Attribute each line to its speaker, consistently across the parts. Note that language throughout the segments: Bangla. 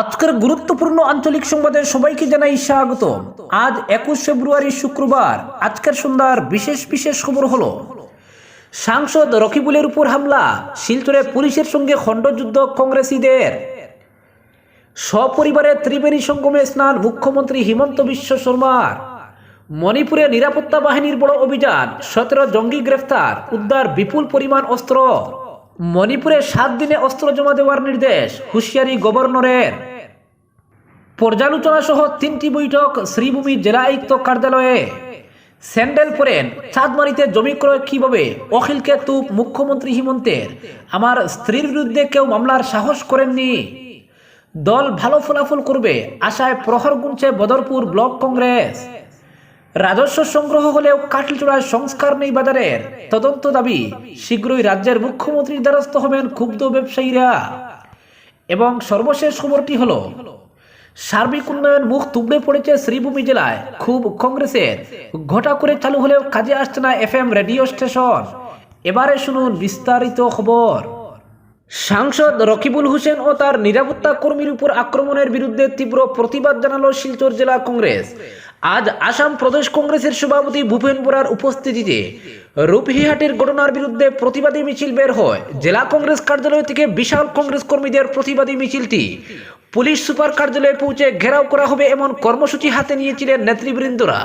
Speaker 1: আজকের গুরুত্বপূর্ণ আঞ্চলিক সংবাদে সবাইকে জানাই স্বাগত আজ একুশ ফেব্রুয়ারি শুক্রবার, আজকের সন্ধ্যার বিশেষ বিশেষ খবর হলো, সাংসদ রকিবুলের উপর হামলা, শিলচরে পুলিশের সঙ্গে খণ্ডযুদ্ধ কংগ্রেসীদের। সপরিবারে ত্রিবেণী সঙ্গমে স্নান মুখ্যমন্ত্রী হিমন্ত বিশ্ব শর্মার। মণিপুরে নিরাপত্তা বাহিনীর বড় অভিযান, সতেরো জঙ্গি গ্রেফতার, উদ্ধার বিপুল পরিমাণ অস্ত্র। মণিপুরে সাত দিনে অস্ত্র জমা দেওয়ার নির্দেশ হুঁশিয়ারি গভর্নরের। পর্যালোচনা সহ তিনটি বৈঠক শ্রীভূমি জেলা আয়ুক্ত কার্যালয়ে। স্যান্ডেল পরেন, চাঁদমারিতে জমি ক্রয় কীভাবে? অখিলকে তুপ, মুখ্যমন্ত্রী হিমন্তের। আমার স্ত্রীর বিরুদ্ধে কেউ মামলার সাহস করেননি। দল ভালো ফলাফল করবে, আশায় প্রহর গুনছে বদরপুর ব্লক কংগ্রেস। রাজস্ব সংগ্রহ হলেও কাটলচূড়ায় সংস্কার নেই বাজারের। তদন্ত দাবি, শীঘ্রই রাজ্যের মুখ্যমন্ত্রীর দ্বারস্থ হবেন ক্ষুব্ধ ব্যবসায়ীরা। এবং সর্বশেষ খবরটি হলো, সার্বিক উন্নয়ন মুখ তুবড়ে পড়েছে শ্রীভূমি জেলায়। খুব কংগ্রেসের ঘটা করে চালু হলেও কাজে আসছে না এফ এম রেডিও স্টেশন। এবারে শুনুন বিস্তারিত খবর। সাংসদ রকিবুল হোসেন ও তার নিরাপত্তা কর্মীর উপর আক্রমণের বিরুদ্ধে তীব্র প্রতিবাদ জানালো শিলচর জেলা কংগ্রেস। আজ আসাম প্রদেশ কংগ্রেসের সভাপতি ভূপেন বোরার উপস্থিতিতে রূপহিহাটের ঘটনার বিরুদ্ধে প্রতিবাদী মিছিল বের হয়। জেলা কংগ্রেস কার্যালয় থেকে বিশাল কংগ্রেস কর্মীদের প্রতিবাদী মিছিলটি। পুলিশ সুপার কার্যালয়ে পৌঁছে ঘেরাও করা হবে এমন কর্মসূচি হাতে নিয়েছিলেন নেতৃবৃন্দরা।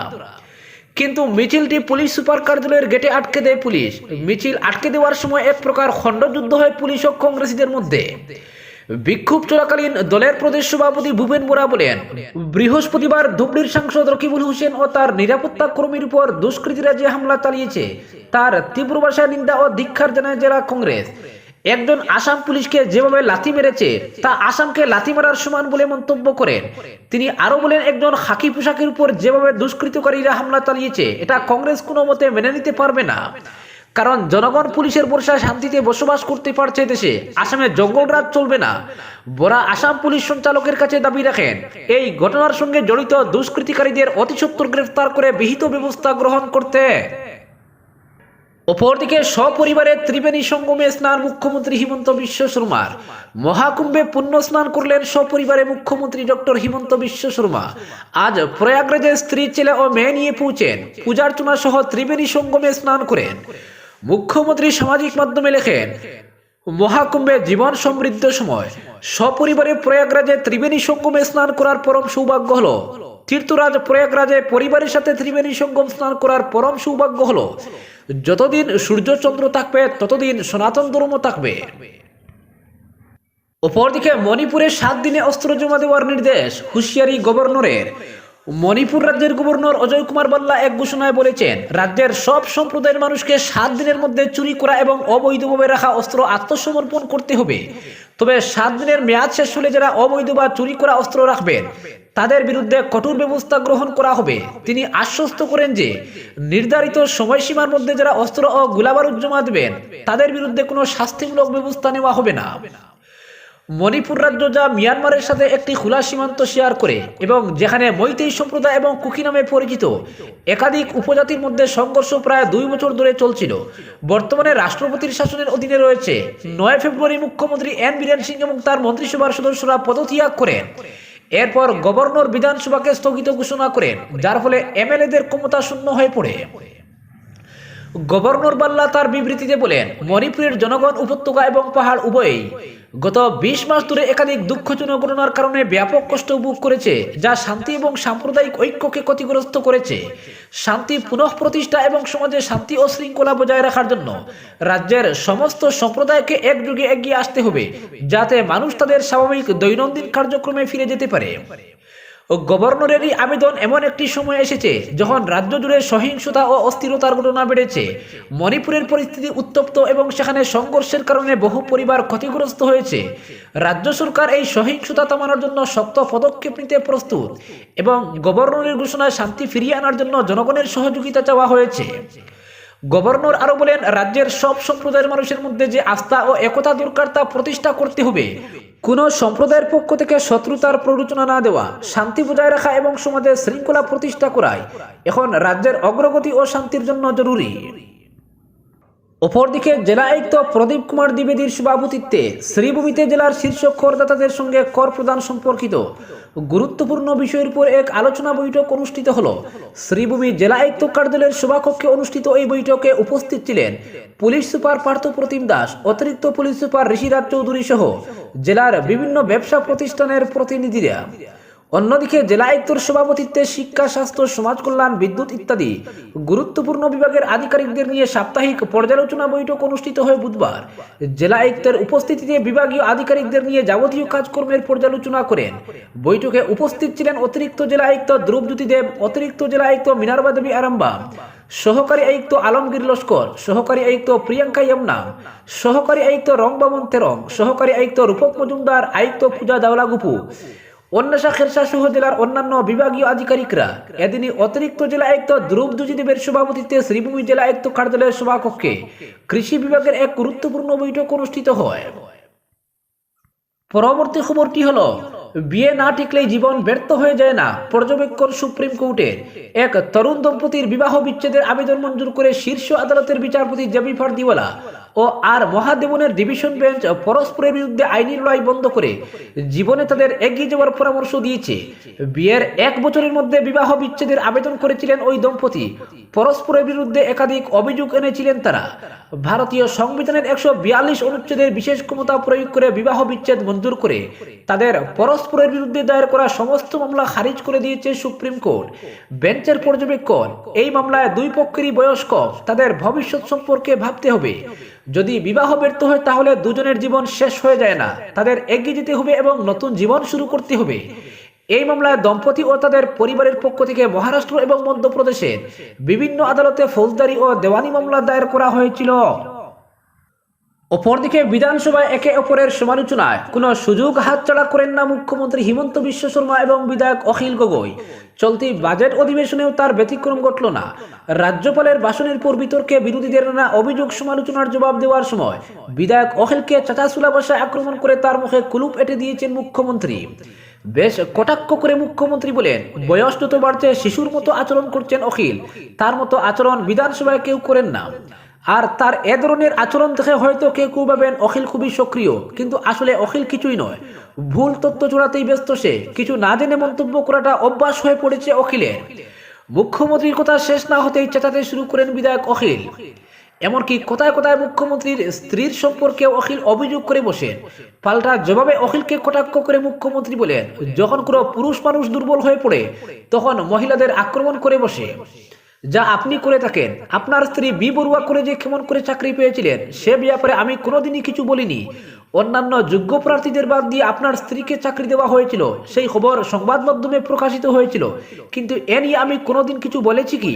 Speaker 1: কিন্তু মিছিলটি পুলিশ সুপার কার্যালয়ের গেটে আটকে দেয় পুলিশ। মিছিল আটকে দেওয়ার সময় এক প্রকার খণ্ডযুদ্ধ হয় পুলিশ ও কংগ্রেসীদের মধ্যে। বিক্ষোভ চলাকালীন দলের প্রদেশ সভাপতি ভূপেন বোরা বলেন, বৃহস্পতিবার ধুবড়ির সাংসদ রকিবুল হোসেন ও তার নিরাপত্তা কর্মীর উপর দুষ্কৃতীরা যে হামলা চালিয়েছে, তার তীব্র ভাষায় নিন্দা ও ধিক্ষার জানায় জেলা কংগ্রেস। একজন আসাম পুলিশকে যেভাবে লাথি মেরেছে, তা আসামকে লাথি মারার সমান বলে মন্তব্য করেন। তিনি আরও বলেন, একজন খাকি পোশাকের উপর যেভাবে দুষ্কৃতকারীরা হামলা চালিয়েছে, এটা কংগ্রেস কোনো মতে মেনে নিতে পারবে না। কারণ জনগণ পুলিশের বর্ষায় শান্তিতে বসবাস করতে পারছে দেশে। আসামে জঙ্গলরাজ চলবে না। বরা আসাম পুলিশ সঞ্চালকের কাছে দাবি রাখেন, এই ঘটনার সঙ্গে জড়িত দুষ্কৃতিকারীদের অতি সত্তর গ্রেফতার করে বিহিত ব্যবস্থা গ্রহণ করতে। অপরদিকে সপরিবারে ত্রিবেণী সঙ্গমে স্নান মুখ্যমন্ত্রী হিমন্ত বিশ্ব শর্মার। মহাকুম্ভে পুণ্য স্নান করলেন সপরিবারে মুখ্যমন্ত্রী ডক্টর হিমন্ত বিশ্ব শর্মা। আজ প্রয়াগরাজে স্ত্রী, ছেলে ও মেয়ে নিয়ে পৌঁছেন। পূজার্চনা সহ ত্রিবেণী সঙ্গমে স্নান করেন। মুখ্যমন্ত্রী সামাজিক মাধ্যমে লেখেন, মহাকুম্ভে জীবন সমৃদ্ধ সময়। সপরিবারে প্রয়াগরাজে ত্রিবেণী সঙ্গমে স্নান করার পরম সৌভাগ্য হলো। তীর্থরাজ প্রয়াগরাজে পরিবারের সাথে ত্রিবেণী সঙ্গম স্নান করার পরম সৌভাগ্য হলো। যতদিন সূর্যচন্দ্র থাকবে, ততদিন সনাতন ধর্ম থাকবে। অপরদিকে মণিপুরে সাত দিনে অস্ত্র জমা দেওয়ার নির্দেশ হুঁশিয়ারি গভর্নরের। মণিপুর রাজ্যের গভর্নর অজয় কুমার বাল্লা এক ঘোষণায় বলেছেন, রাজ্যের সব সম্প্রদায়ের মানুষকে সাত দিনের মধ্যে চুরি করা এবং অবৈধভাবে রাখা অস্ত্র আত্মসমর্পণ করতে হবে। তবে সাত দিনের মেয়াদ শেষ হলে যারা অবৈধ বা চুরি করা অস্ত্র রাখবেন, তাদের বিরুদ্ধে কঠোর ব্যবস্থা গ্রহণ করা হবে। তিনি আশ্বস্ত করেন যে, নির্ধারিত সময়সীমার মধ্যে যারা অস্ত্র ও গোলাবারুদ জমা দেবেন, তাদের বিরুদ্ধে কোনো শাস্তিমূলক ব্যবস্থা নেওয়া হবে না। মণিপুর রাজ্য যা মিয়ানমারের সাথে একটি খোলা সীমান্ত শেয়ার করে এবং যেখানে মৈতেই সম্প্রদায় এবং কুকি নামে পরিচিত। একাধিক উপজাতির মধ্যে সংঘর্ষ প্রায় দুই বছর ধরে চলছিল। বর্তমানে রাষ্ট্রপতির শাসনের অধীনে রয়েছে নয় ফেব্রুয়ারি মুখ্যমন্ত্রী এন বীরেন সিং এবং তার মন্ত্রিসভার সদস্যরা পদত্যাগ করেন। এরপর গভর্নর বিধানসভাকে স্থগিত ঘোষণা করেন, যার ফলে এমএলএদের ক্ষমতা শূন্য হয়ে পড়ে। গভর্নর বাল্লা তার বিবৃতিতে বলেন, মণিপুরের জনগণ উপত্যকা এবং পাহাড় উভয়ই গত বিশ মাস ধরে একাধিক দুঃখজনক ঘটনার কারণে ব্যাপক কষ্ট উপভোগ করেছে, যা শান্তি এবং সাম্প্রদায়িক ঐক্যকে ক্ষতিগ্রস্ত করেছে। শান্তি পুনঃ প্রতিষ্ঠা এবং সমাজে শান্তি ও শৃঙ্খলা বজায় রাখার জন্য রাজ্যের সমস্ত সম্প্রদায়কে একযোগে এগিয়ে আসতে হবে, যাতে মানুষ তাদের স্বাভাবিক দৈনন্দিন কার্যক্রমে ফিরে যেতে পারে। ও গভর্নরেরই আবেদন এমন একটি সময় এসেছে যখন রাজ্য জুড়ে সহিংসতা ও অস্থিরতার ঘটনা বেড়েছে। মণিপুরের পরিস্থিতি উত্তপ্ত এবং সেখানে সংঘর্ষের কারণে বহু পরিবার ক্ষতিগ্রস্ত হয়েছে। রাজ্য সরকার এই সহিংসতা থামানোর জন্য শক্ত পদক্ষেপ নিতে প্রস্তুত এবং গভর্নরের ঘোষণায় শান্তি ফিরিয়ে আনার জন্য জনগণের সহযোগিতা চাওয়া হয়েছে। গভর্নর আরও বলেন, রাজ্যের সব সম্প্রদায়ের মানুষের মধ্যে যে আস্থা ও একতা দরকার তা প্রতিষ্ঠা করতে হবে। কোনো সম্প্রদায়ের পক্ষ থেকে শত্রুতার প্ররোচনা না দেওয়া, শান্তি বজায় রাখা এবং সমাজে শৃঙ্খলা প্রতিষ্ঠা করায় এখন রাজ্যের অগ্রগতি ও শান্তির জন্য জরুরি। অপরদিকে জেলা আয়ুক্ত প্রদীপ কুমার দ্বিবেদীর সভাপতিত্বে শ্রীভূমিতে জেলার শীর্ষ করদাতাদের সঙ্গে কর প্রদান সম্পর্কিত গুরুত্বপূর্ণ বিষয়ের উপর এক আলোচনা বৈঠক অনুষ্ঠিত হল। শ্রীভূমি জেলা আয়ুক্ত কার্যালয়ের সভাকক্ষে অনুষ্ঠিত এই বৈঠকে উপস্থিত ছিলেন পুলিশ সুপার পার্থ প্রতিম দাস, অতিরিক্ত পুলিশ সুপার ঋষিরাজ চৌধুরী সহ জেলার বিভিন্ন ব্যবসা প্রতিষ্ঠানের প্রতিনিধিরা। অন্যদিকে জেলা আয়ুক্তর সভাপতিত্বে শিক্ষা, স্বাস্থ্য, সমাজ কল্যাণ, বিদ্যুৎ ইত্যাদি গুরুত্বপূর্ণ বিভাগের আধিকারিকদের নিয়ে সাপ্তাহিক পর্যালোচনা বৈঠক অনুষ্ঠিত হয় বুধবার। জেলা আয়ুক্তের উপস্থিতিতে বিভাগীয় আধিকারিকদের নিয়ে যাবতীয় কাজকর্মের পর্যালোচনা করেন। বৈঠকে উপস্থিত ছিলেন অতিরিক্ত জেলা আয়ুক্ত ধ্রুবজ্যোতি দেব, অতিরিক্ত জেলা আয়ুক্ত মিনারবা দেবী আরাম্বা, সহকারী আয়ুক্ত আলমগীর লস্কর, সহকারী আয়ুক্ত প্রিয়াঙ্কা ইয়মনা, সহকারী আয়ুক্ত রংবামন তেরং, সহকারী আয়ুক্ত রূপক মজুমদার, আয়ুক্ত পূজা দাওলা গুপু শাখের খেরসা সহ জেলার অন্যান্য বিভাগীয় আধিকারিকরা এদিনই অতিরিক্ত জেলা আয়ুক্ত ধ্রুব দুজিদেবের সভাপতিত্বে শ্রীভূমি জেলা আয়ুক্ত কার্যালয়ের সভাকক্ষে কৃষি বিভাগের এক গুরুত্বপূর্ণ বৈঠক অনুষ্ঠিত হয়। পরবর্তী খবরটি হলো বিয়ে না টিকলেই জীবন ব্যর্থ হয়ে যায় না। পর্যবেক্ষণ সুপ্রিম কোর্টের এক তরুণ দম্পতির বিবাহ বিচ্ছেদের আবেদন মঞ্জুর করে শীর্ষ আদালতের বিচারপতি জবি ফারদিওয়ালা ও আর মহাদেবনের ডিভিশন বেঞ্চ পরস্পরের বিরুদ্ধে আইনি লড়াই বন্ধ করে জীবনে তাদের এগিয়ে যাওয়ার পরামর্শ দিয়েছে। বিয়ের এক বছরের মধ্যে বিবাহ বিচ্ছেদের আবেদন করেছিলেন ওই দম্পতি। পরস্পরের বিরুদ্ধে একাধিক অভিযোগ এনেছিলেন তারা। ভারতীয় সংবিধানের একশো বিয়াল্লিশ অনুচ্ছেদের বিশেষ ক্ষমতা প্রয়োগ করে বিবাহ বিচ্ছেদ মঞ্জুর করে তাদের পরস্পরের বিরুদ্ধে দায়ের করা সমস্ত মামলা খারিজ করে দিয়েছে সুপ্রিম কোর্ট। বেঞ্চের পর্যবেক্ষণ, এই মামলায় দুই পক্ষেরই বয়স কম, তাদের ভবিষ্যৎ সম্পর্কে ভাবতে হবে। যদি বিবাহ ব্যর্থ হয় তাহলে দুজনের জীবন শেষ হয়ে যায় না, তাদের এগিয়ে যেতে হবে এবং নতুন জীবন শুরু করতে হবে। এই মামলায় দম্পতি ও তাদের পরিবারের পক্ষ থেকে মহারাষ্ট্র এবং মধ্যপ্রদেশের বিভিন্ন আদালতে ফৌজদারি ও দেওয়ানি মামলা দায়ের করা হয়েছিল। অপরদিকে বিধানসভায় একে অপরের সমালোচনায় কোনো সুযোগ হাতছাড়া করেন না মুখ্যমন্ত্রী হিমন্ত বিশ্ব শর্মা এবং বিধায়ক অখিল গগৈ। চলতি বাজেট অধিবেশনেও তার ব্যতিক্রম ঘটল না। রাজ্যপালের ভাষণের পর বিতর্কে বিরোধীদের নানা অভিযোগ সমালোচনার জবাব দেওয়ার সময় বিধায়ক অখিলকে চাচাসুলা ভাষায় আক্রমণ করে তার মুখে কুলুপ এটে দিয়েছেন মুখ্যমন্ত্রী। বেশ কটাক্ষ করে মুখ্যমন্ত্রী বলেন, বয়স যত বাড়ছে, শিশুর মতো আচরণ করছেন অখিল। তার মতো আচরণ বিধানসভায় কেউ করেন না। আর তার এ ধরনের আচরণ দেখে হয়তো কেউ কেউ ভাবেন অখিল খুবই সক্রিয়, কিন্তু আসলে অখিল কিছুই নয়। ভুল তথ্য জোড়াতেই ব্যস্ত সে, কিছু না জেনে মন্তব্য করাটা অভ্যাস হয়ে পড়েছে অখিলের। মুখ্যমন্ত্রীর কথা শেষ না হতেই চেঁচাতে শুরু করেন বিধায়ক অখিল। এমনকি কোথায় কোথায় মুখ্যমন্ত্রীর স্ত্রীর সম্পর্কে অখিল অভিযোগ করে বসেন। পাল্টা জবাবে অখিলকে কটাক্ষ করে মুখ্যমন্ত্রী বলেন, যখন কোনো পুরুষ মানুষ দুর্বল হয়ে পড়ে, তখন মহিলাদের আক্রমণ করে বসে। যা আপনি করে থাকেন। আপনার স্ত্রী বি বড়ুয়া করে যে কেমন করে চাকরি পেয়েছিলেন, সে ব্যাপারে আমি কোনোদিনই কিছু বলিনি। অন্যান্য যোগ্য প্রার্থীদের বাদ দিয়ে আপনার স্ত্রীকে চাকরি দেওয়া হয়েছিল, সেই খবর সংবাদ মাধ্যমে প্রকাশিত হয়েছিল। কিন্তু এ নিয়ে আমি কোনোদিন কিছু বলেছি কি?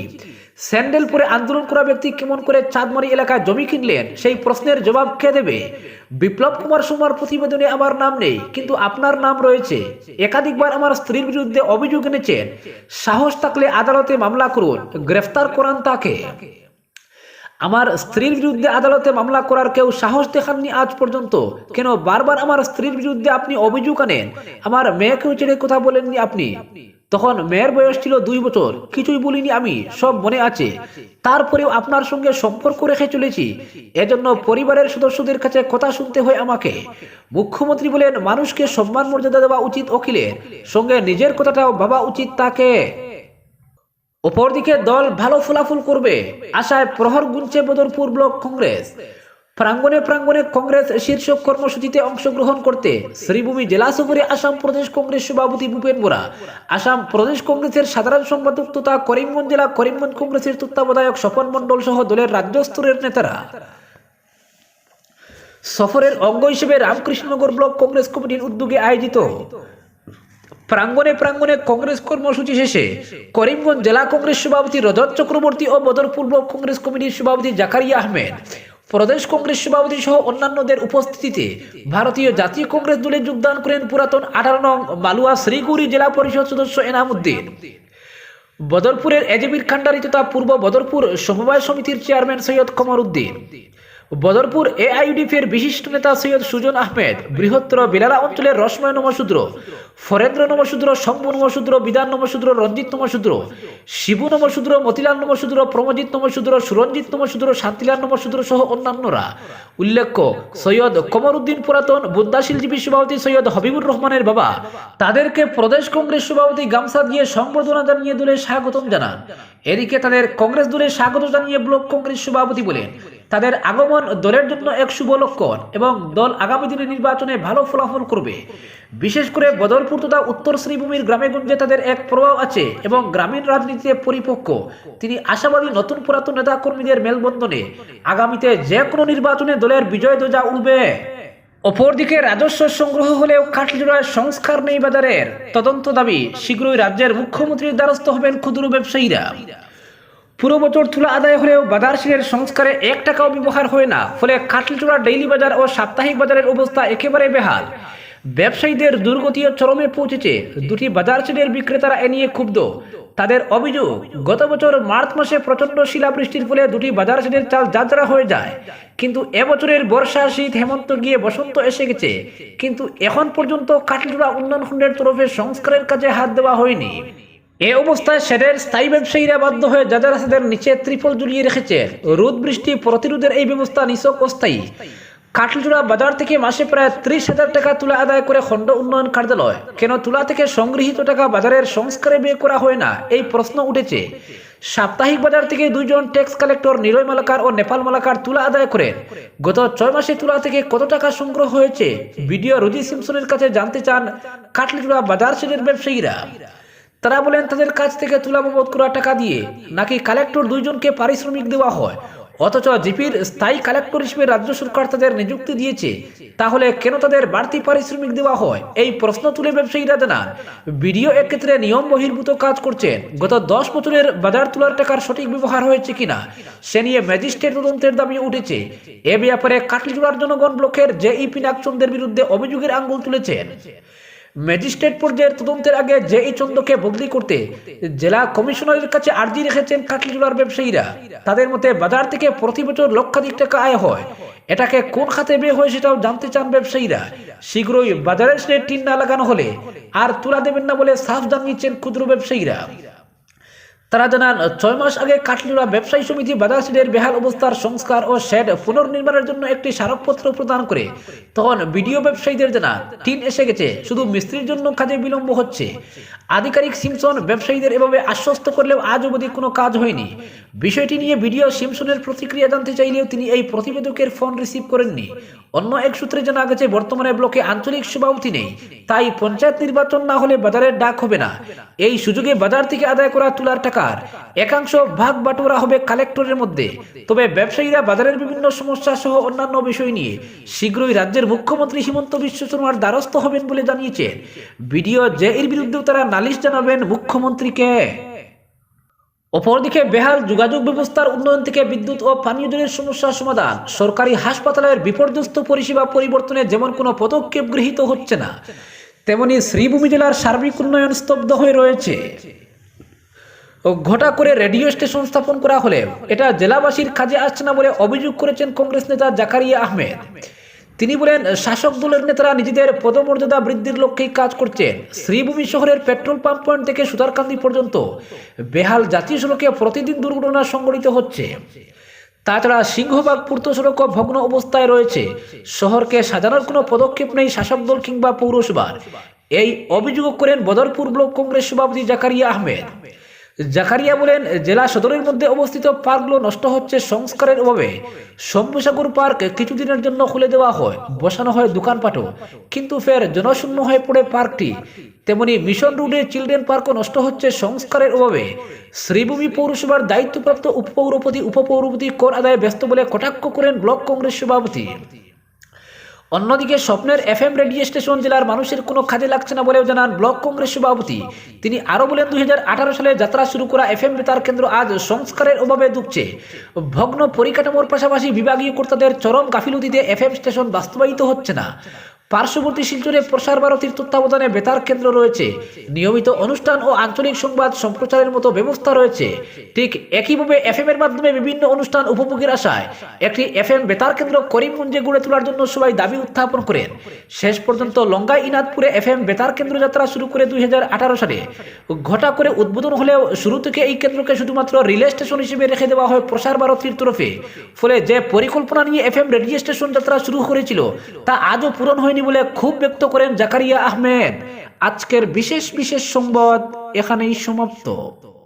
Speaker 1: স্যান্ডেল পরে আন্দোলন করা ব্যক্তি কেমন করে চাঁদমারি এলাকায় জমি কিনলেন? সেই প্রশ্নের জবাব কে দেবে? বিপ্লব কুমার সোমার প্রতিবেদনে আমার নাম নেই, কিন্তু আপনার নাম রয়েছে। একাধিকবার আমার স্ত্রীর বিরুদ্ধে অভিযোগ এনেছেন। সাহস থাকলে আদালতে মামলা করুন, গ্রেফতার করান তাকে। আমার স্ত্রীর বিরুদ্ধে আদালতে মামলা করার কেউ সাহস দেখাননি আজ পর্যন্ত। কেন বারবার আমার স্ত্রীর বিরুদ্ধে আপনি অভিযোগ আনেন? আমার মেয়েকেও ছেড়ে কথা বলেননি আপনি। তখন মেয়ের বয়স ছিল দুই বছর। কিছুই বলিনি আমি, সব মনে আছে। তারপরেও আপনার সঙ্গে সম্পর্ক রেখে চলেছি। এজন্য পরিবারের সদস্যদের কাছে কথা শুনতে হয় আমাকে। মুখ্যমন্ত্রী বলেন, মানুষকে সম্মান মর্যাদা দেওয়া উচিত অখিলের। সঙ্গে নিজের কথাটাও ভাবা উচিত তাকে। অপরদিকে দল ভালো ফলাফল করবে, আশায় প্রহর গুনছে বদরপুর ব্লক কংগ্রেস। প্রাঙ্গনে প্রাঙ্গনে কংগ্রেস শীর্ষক কর্মসূচিতে অংশগ্রহণ করতে শ্রীভূমি জেলা সফরে আসাম প্রদেশ কংগ্রেস সভাপতি ভূপেন বোরা, আসাম প্রদেশ কংগ্রেসের সাধারণ সম্পাদক তথা করিমগঞ্জ জেলা করিমগঞ্জ কংগ্রেসের তত্ত্বাবধায়ক স্বপন মণ্ডল সহ দলের রাজ্য স্তরের নেতারা। সফরের অঙ্গ হিসেবে রামকৃষ্ণনগর ব্লক কংগ্রেস কমিটির উদ্যোগে আয়োজিত প্রাঙ্গনে প্রাঙ্গনে কংগ্রেস কর্মসূচি শেষে করিমগঞ্জ জেলা কংগ্রেস সভাপতি রজত চক্রবর্তী ও বদরপুর ব্লক কংগ্রেস কমিটির সভাপতি জাকারিয়া আহমেদ প্রদেশ কংগ্রেস সভাপতি সহ অন্যান্যদের উপস্থিতিতে ভারতীয় জাতীয় কংগ্রেস দলে যোগদান করেন পুরাতন আঠারো নং মালুয়া শ্রীগুড়ি জেলা পরিষদ সদস্য এনাম উদ্দিন। বদরপুরের এজেবির খান্ডারি তথা পূর্ব বদরপুর সমবায় সমিতির চেয়ারম্যান সৈয়দ কমর উদ্দিন। বদরপুর এআইউডিপির বিশিষ্ট নেতা সৈয়দ সুজন আহমেদ, বৃহত্তর বিলালা অঞ্চলের রসময় নমশূদ্র ফরেন্দ্র নমশূদ্র শম্ভু নমশূদ্র বিধান নমশূদ্র রঞ্জিত নমশূদ্র শিবু নমশূদ্র মতিলাল নমশূদ্র প্রমজিৎ নমশূদ্র সুরঞ্জিত নমশূদ্র শান্তিলাল নমশূদ্র সহ অন্যান্যরা। উল্লেখ্য, সৈয়দ কমরউদ্দিন পুরাতন বুদ্ধাশীলজীবী সভাপতি সৈয়দ হবিবুর রহমানের বাবা। তাদেরকে প্রদেশ কংগ্রেস সভাপতি গামছা দিয়ে সংবর্ধনা জানিয়ে দলে স্বাগতম জানান। এদিকে তাদের কংগ্রেস দলে স্বাগত জানিয়ে ব্লক কংগ্রেস সভাপতি বলেন তাদের আগমন দলের জন্য এক শুভ লক্ষণ এবং দল আগামী দিনে নির্বাচনে ভালো ফলাফল করবে। বিশেষ করে বদরপুর তথা উত্তর শ্রীভূমির গ্রামেগঞ্জে তাদের এক প্রভাব আছে এবং গ্রামীণ রাজনীতিতে পরিপক্ক। তিনি আশাবাদী নতুন পুরাতন নেতাকর্মীদের মেলবন্ধনে আগামীতে যে কোনো নির্বাচনে দলের বিজয় ধ্বজা উঠবে অপরদিকে রাজস্ব সংগ্রহ হলেও কাঠজোড়ায় সংস্কার নেই বাজারের। তদন্ত দাবি, শীঘ্রই রাজ্যের মুখ্যমন্ত্রীর দ্বারস্থ হবেন ক্ষুদ্র ব্যবসায়ীরা। পুরো বছর তুলা আদায় হলেও বাজার শিরের সংস্কারে এক টাকাও ব্যবহার হয় না। ফলে কাটলচূড়া ডেইলি বাজার ও সাপ্তাহিক বাজারের অবস্থা একেবারে বেহাল। ব্যবসায়ীদের দুর্গতিও চরমে পৌঁছেছে। দুটি বাজার শিরের বিক্রেতারা এ নিয়ে ক্ষুব্ধ। তাদের অভিযোগ, গত বছর মার্চ মাসে প্রচণ্ড শিলাবৃষ্টির ফলে দুটি বাজার শিরের চাল যাত্রা হয়ে যায়। কিন্তু এবছরের বর্ষা শীত হেমন্ত গিয়ে বসন্ত এসে গেছে। কিন্তু এখন পর্যন্ত কাটলচূড়া উন্নয়ন খণ্ডের তরফে সংস্কারের কাজে হাত দেওয়া হয়নি। এ অবস্থায় শেডের স্থায়ী ব্যবসায়ীরা বাধ্য হয়ে যাদের সেদের নিচে ত্রিপল ঝুলিয়ে রেখেছে। রোদ বৃষ্টি প্রতিরোধের এই ব্যবস্থা নিছক অস্থায়ী। কাঠলচূড়া বাজার থেকে মাসে প্রায় ত্রিশ হাজার টাকা তুলা আদায় করে খণ্ড উন্নয়ন কার্যালয়। কেন তুলা থেকে সংগৃহীত টাকা বাজারের সংস্কারে ব্যয় করা হয় না? এই প্রশ্ন উঠেছে। সাপ্তাহিক বাজার থেকে দুইজন ট্যাক্স কালেক্টর নিলয় মালাকার ও নেপাল মালাকার তুলা আদায় করেন। গত ছয় মাসে তুলা থেকে কত টাকা সংগ্রহ হয়েছে? ভিডিও রোজি সিমসনের কাছে জানতে চান কাঠলিচুড়া বাজার শেডের ব্যবসায়ীরা। তারা বলেন, তাদের কাছ থেকে তুলা বাবদ করা টাকা দিয়ে নাকি কালেক্টর দুইজনকে পারিশ্রমিক দেওয়া হয়? অথচ জিপির স্থায়ী কালেক্টর হিসেবে রাজ্য সরকার তাদের নিযুক্তি দিয়েছে। তাহলে কেন তাদের বাড়তি পারিশ্রমিক দেওয়া হয়? এই প্রশ্ন তুলে ব্যবসায়ীরা জানান, বিডিও এক্ষেত্রে নিয়ম বহির্ভূত কাজ করছেন। গত দশ বছরের বাজার তোলার টাকার সঠিক ব্যবহার হয়েছে কিনা, সে নিয়ে ম্যাজিস্ট্রেট তদন্তের দাবি উঠেছে। এ ব্যাপারে কাটলিজোড়ার জনগণ ব্লকের জেইপি নাকচন্দের বিরুদ্ধে অভিযোগের আঙ্গুল তুলেছেন। ম্যাজিস্ট্রেট পর্যায়ের তদন্তের আগে জে ই চন্দ্রকে বদলি করতে জেলা কমিশনারের কাছে আর্জি রেখেছেন কাটলিজোড়ার ব্যবসায়ীরা। তাদের মতে বাজার থেকে প্রতি বছর লক্ষাধিক টাকা আয় হয়। এটাকে কোন খাতে বিয়ে হয় সেটাও জানতে চান ব্যবসায়ীরা। শীঘ্রই বাজারের সে টিন না লাগানো হলে আর তুলা দেবেন না বলে সাফ জানিয়েছেন ক্ষুদ্র ব্যবসায়ীরা। তারা জানান, ছয় মাস আগে কাটলিড়া ব্যবসায়ী সমিতি বাদাসীদের বেহাল অবস্থার সংস্কার ও শেড পুনর্নির্মাণের জন্য একটি স্মারকপত্র প্রদান করে। তখন বিডিও ব্যবসায়ীদের জানা, টিন এসে গেছে, শুধু মিস্ত্রির জন্য কাজে বিলম্ব হচ্ছে। আধিকারিক সিমসন ব্যবসায়ীদের এভাবে আশ্বস্ত করলেও আজ অবধি কোনো কাজ হয়নি। বিষয়টি নিয়ে বিডিও সিমসনের প্রতিক্রিয়া জানতে চাইলেও তিনি এই প্রতিবেদকের ফোন রিসিভ করেননি। অন্য এক সূত্রে জানা গেছে, বর্তমানে ব্লকে আঞ্চলিক সভাপতি নেই। তাই পঞ্চায়েত নির্বাচন না হলে বাজারের ডাক হবে না। এই সুযোগে বাজার থেকে আদায় করা তুলার টাকার একাংশ ভাগ বাটোয়ারা হবে কালেক্টরের মধ্যে। তবে ব্যবসায়ীরা বাজারের বিভিন্ন সমস্যা সহ অন্যান্য বিষয় নিয়ে শীঘ্রই রাজ্যের মুখ্যমন্ত্রী হিমন্ত বিশ্ব শর্মার দ্বারস্থ হবেন বলে জানিয়েছেন। বিডিও জে এর বিরুদ্ধেও তারা নালিশ জানাবেন মুখ্যমন্ত্রীকে। অপরদিকে বেহাল যোগাযোগ ব্যবস্থার উন্নয়ন থেকে বিদ্যুৎ ও পানীয় জলের সমস্যার সমাধান। সরকারি হাসপাতালের বিপর্যস্ত পরিষেবা পরিবর্তনে যেমন কোনো পদক্ষেপ গৃহীত হচ্ছে না, তেমনি শ্রীভূমি জেলার সার্বিক উন্নয়ন স্তব্ধ হয়ে রয়েছে। ঘটা করে রেডিও স্টেশন স্থাপন করা হলে এটা জেলাবাসীর কাজে আসছে না বলে অভিযোগ করেছেন কংগ্রেস নেতা জাকারিয়া আহমেদ। তিনি বলেন, শাসক দলের নেতারা নিজেদের পদমর্যাদা বৃদ্ধির লক্ষ্যেই কাজ করছেন শ্রীভূমি শহরের পেট্রোল পাম্প পয়েন্ট থেকে সুতারকান্দি পর্যন্ত বেহাল জাতীয় সড়কে প্রতিদিন দুর্ঘটনা সংঘটিত হচ্ছে। তাছাড়া সিংহবাগ পূর্ত সড়ক ভগ্ন অবস্থায় রয়েছে। শহরকে সাজানোর কোনো পদক্ষেপ নেই শাসক দল কিংবা পৌরসভার। এই অভিযোগ করেন বদরপুর ব্লক কংগ্রেস সভাপতি জাকারিয়া আহমেদ। জাকারিয়া বলেন, জেলা সদরের মধ্যে অবস্থিত পার্কগুলো নষ্ট হচ্ছে সংস্কারের অভাবে। শম্ভুসাগর পার্ক কিছুদিনের জন্য খুলে দেওয়া হয়, বসানো হয় দোকানপাটও। কিন্তু ফের জনশূন্য হয়ে পড়ে পার্কটি। তেমনি মিশন রোডে চিলড্রেন পার্কও নষ্ট হচ্ছে সংস্কারের অভাবে। শ্রীভূমি পৌরসভার দায়িত্বপ্রাপ্ত উপপৌরপতি উপপৌরপতি কর আদায়ে ব্যস্ত বলে কটাক্ষ করেন ব্লক কংগ্রেস সভাপতি। অন্যদিকে স্বপ্নের এফ এম রেডিও স্টেশন জেলার মানুষের কোনো কাজে লাগছে না বলেও জানান ব্লক কংগ্রেস সভাপতি। তিনি আরও বলেন, দুই হাজার আঠারো সালে যাত্রা শুরু করা এফ এম বেতার কেন্দ্র আজ সংস্কারের অভাবে দুঃখছে। ভগ্ন পরিকাঠামোর পাশাপাশি বিভাগীয় কর্তাদের চরম গাফিলতিতে এফ এম স্টেশন বাস্তবায়িত হচ্ছে না। পার্শ্ববর্তী শিলচরে প্রসার ভারতীর তত্ত্বাবধানে বেতার কেন্দ্র রয়েছে। নিয়মিত অনুষ্ঠান ও আঞ্চলিক সংবাদ সম্প্রচারের মতো ব্যবস্থা রয়েছে। ঠিক একইভাবে এফএম এর মাধ্যমে বিভিন্ন অনুষ্ঠান উপভোগের আশায় একটি এফএম বেতার কেন্দ্র করিমগঞ্জে গড়ে তোলার জন্য সবাই দাবি উত্থাপন করেন। শেষ পর্যন্ত লঙ্গাই ইনাদপুরে এফএম বেতার কেন্দ্র যাত্রা শুরু করে দুই হাজার আঠারো সালে। ঘটা করে উদ্বোধন হলেও শুরু থেকে এই কেন্দ্রকে শুধুমাত্র রিলে স্টেশন হিসেবে রেখে দেওয়া হয় প্রসার ভারতীর তরফে। ফলে যে পরিকল্পনা নিয়ে এফএম রেডিও স্টেশন যাত্রা শুরু করেছিল, তা আজও পূরণ হয়নি বলে খুব ব্যক্ত করেন জাকারিয়া আহমেদ। আজকের বিশেষ বিশেষ সংবাদ এখানেই সমাপ্ত।